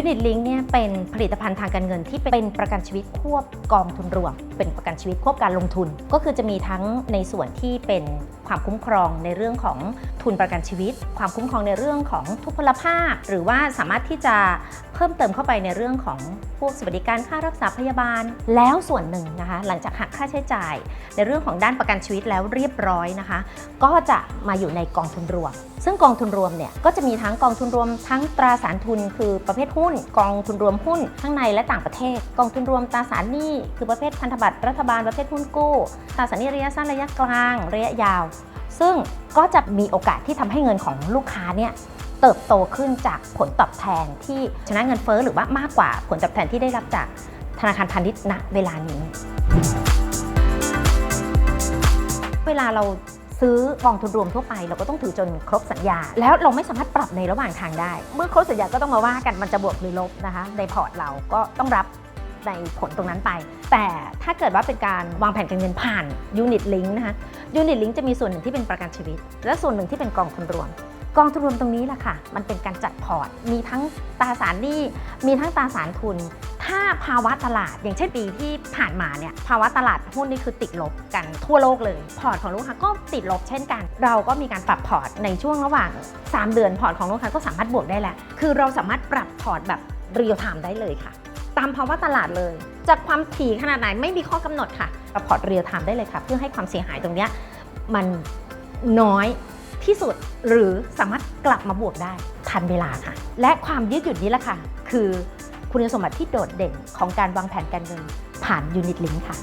Unit Link เนี่ยเป็นผลิตภัณฑ์ทางการเงินที่เป็นประกันชีวิตควบกองทุนรวม เป็นประกันชีวิตควบการลงทุน ก็คือจะมีทั้งในส่วนที่เป็นความคุ้มครองในเรื่องของทุนประกันชีวิต ความคุ้มครองในเรื่องของทุพพลภาพ หรือว่าสามารถที่จะเพิ่มเติมเข้าไปในเรื่องของพวกสวัสดิการค่ารักษาพยาบาล แล้วส่วนหนึ่งนะคะหลังจากหักค่าใช้จ่าย ในเรื่องของด้านประกันชีวิตแล้วเรียบร้อยนะคะ ก็จะมาอยู่ในกองทุนรวม ซึ่งกองทุนรวมเนี่ยก็จะมีทั้งกองทุนรวมทั้งตราสารทุนคือประเภทหุ้นกองทุนรวมหุ้นทั้งในและต่างประเทศ กองทุนรวมตราสารหนี้คือประเภทพันธบัตรรัฐบาลประเภทหุ้นกู้ตราสารหนี้ระยะสั้นระยะกลางระยะยาว ซึ่งก็จะมีโอกาสที่ทำให้เงินของลูกค้าเนี่ยเติบโตขึ้นจากผลตอบแทนที่ชนะเงินเฟ้อหรือว่ามากกว่าผลตอบแทนที่ได้รับจากธนาคารพาณิชย์ณเวลานี้ เวลาเรา ซื้อกองทุนรวมทั่วไป เราก็ต้องถือจนครบสัญญา แล้วเราไม่สามารถปรับในระหว่างทางได้ เมื่อครบสัญญาก็ต้องมาว่ากันมันจะบวกหรือลบนะคะ ในพอร์ตเราก็ต้องรับในผลตรงนั้นไป แต่ถ้าเกิดว่าเป็นการวางแผนการเงินผ่านยูนิตลิงนะคะยูนิตลิงจะมีส่วนหนึ่งที่เป็นประกันชีวิต และส่วนหนึ่งที่เป็นกองทุนรวม กองทุนรวมตรงนี้แหละค่ะ มันเป็นการจัดพอร์ต มีทั้งตราสารหนี้ มีทั้งตราสารทุน ถ้าภาวะตลาด อย่างเช่นปีที่ผ่านมาเนี่ย ภาวะตลาดหุ้นนี่คือติดลบกันทั่วโลกเลย พอร์ตของลูกค้าก็ติดลบเช่นกัน เราก็มีการปรับพอร์ตในช่วงระหว่าง 3 เดือนพอร์ตของลูกค้าก็สามารถบวกได้แหละ คือเราสามารถปรับพอร์ตแบบเรียลไทม์ได้เลยค่ะ ตามภาวะตลาดเลยจากความถี่ขนาดไหนไม่มีข้อกำหนดค่ะปรับพอร์ตเรียลไทม์ได้เลยค่ะ เพื่อให้ความเสียหายตรงเนี้ยมันน้อย ที่สุด หรือสามารถกลับมาบวกได้ทันเวลาค่ะ และความยืดหยุ่นนี้แหละค่ะ คือคุณสมบัติที่โดดเด่นของการวางแผนการเงินผ่านยูนิตลิงค่ะ